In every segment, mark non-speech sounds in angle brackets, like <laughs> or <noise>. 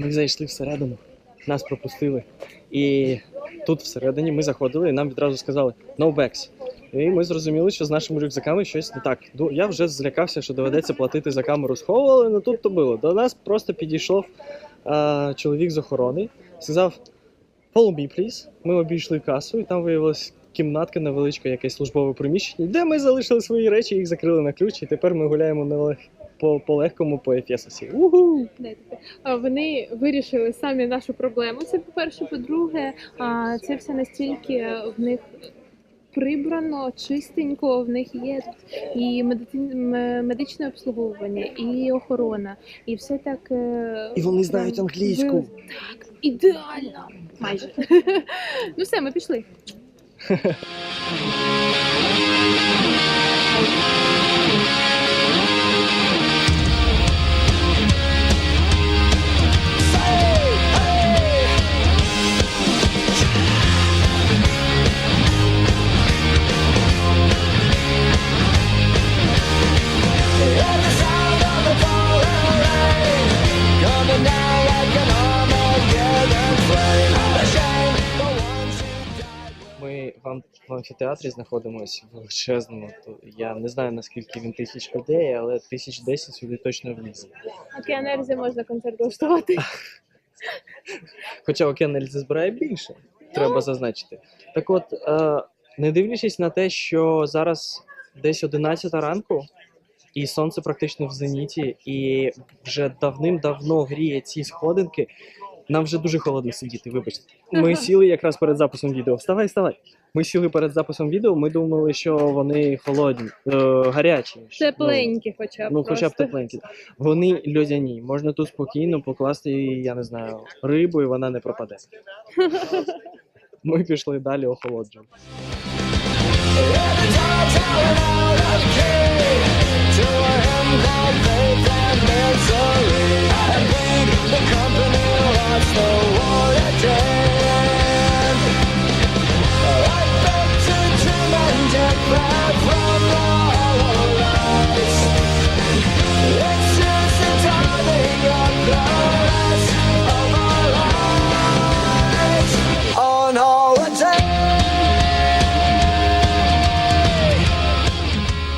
Ми зайшли всередину, нас пропустили. І тут всередині ми заходили, і нам відразу сказали no bags. І ми зрозуміли, що з нашими рюкзаками щось не так. Я вже злякався, що доведеться платити за камеру схову, але не тут то було. До нас просто підійшов а, чоловік з охорони, сказав follow me, please. Ми обійшли касу, і там виявилась кімнатка невеличка, якесь службове приміщення, де ми залишили свої речі, їх закрили на ключ, і тепер ми гуляємо на. По, по легкому по Ефесосі. Угу! Вони вирішили самі нашу проблему. Це по-перше, по-друге, а, це все настільки в них прибрано, чистенько, в них є і медичне обслуговування, і охорона, і все так. е, І вони знають англійську. ви- Так, ідеально. Майже. <laughs> ну все, ми пішли. <laughs> В, ам- в амфітеатрі знаходимося величезному. То я не знаю наскільки він тисяч людей, але тисяч десять сюди точно влізе. Океан Ельзи можна концерт влаштувати. <laughs> Хоча Окен Ельзи збирає більше, треба зазначити. Так от, е, не дивлячись на те, що зараз десь 11 ранку, і сонце практично в зеніті, і вже давним-давно гріє ці сходинки. Нам вже дуже холодно сидіти, вибачте. Ми сіли якраз перед записом відео. Вставай, вставай. Ми сіли перед записом відео, ми думали, що вони холодні, е, гарячі. Ну, Тепленькі, хоча б. Ну, хоча б просто. тепленькі. Вони льодяні. Можна тут спокійно покласти, я не знаю, рибу, і вона не пропаде. <laughs> Ми пішли далі охолоджувати.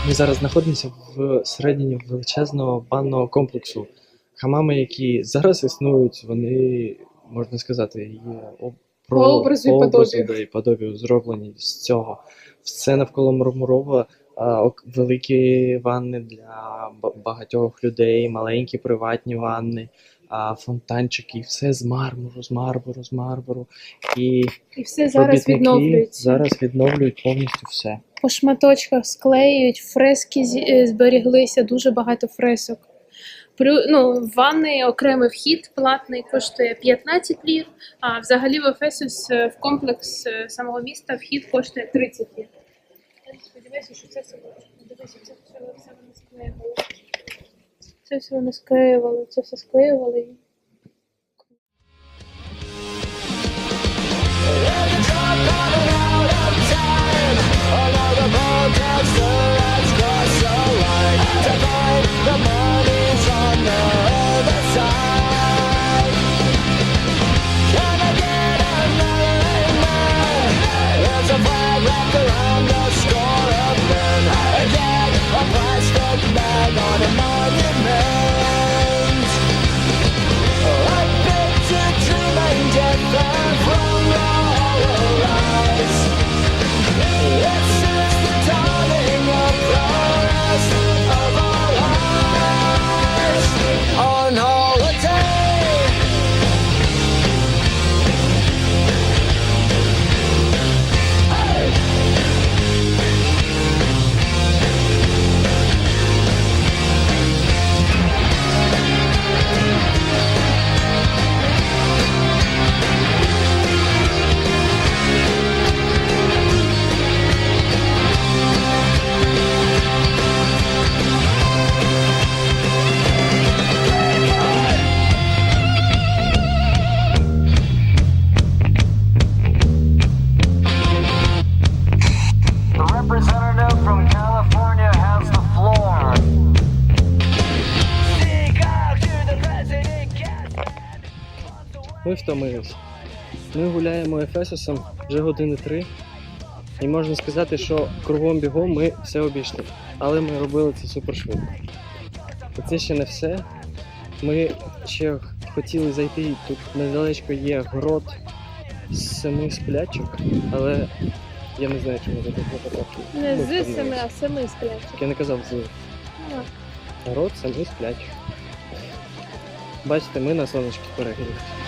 Ми зараз знаходимося в середині величезного банного комплексу. Хамами, які зараз існують, вони, можна сказати, є об- По образу і подобію. подобію зроблені з цього. Все навколо мармурова, а, великі ванни для багатьох людей, маленькі приватні ванни, а, фонтанчики, все з мармуру, з мармуру, з мармуру. І І все зараз робітники відновлюється. зараз відновлюють повністю все. По шматочках склеюють, фрески зі- е, зберіглися, дуже багато фресок. Плю, ну, в ванни окремий вхід платний коштує 15 лір, а взагалі в Ефесус е, в комплекс е, самого міста вхід коштує 30 лір. Сподіваюся, що це все дивися, це все, склеювали. Це все вони склеювали, це все склеювали. Ми втомились. Ми гуляємо Ефесосом вже години три. І можна сказати, що кругом бігом ми все обійшли. Але ми робили це супер швидко. І це ще не все. Ми ще хотіли зайти. Тут недалечко є грот з семи сплячок, але я не знаю, чому тут не потрапив. Не з семи, а семи сплячок. Я не казав з грот семи сплячок. Бачите, ми на сонечки перегрілися.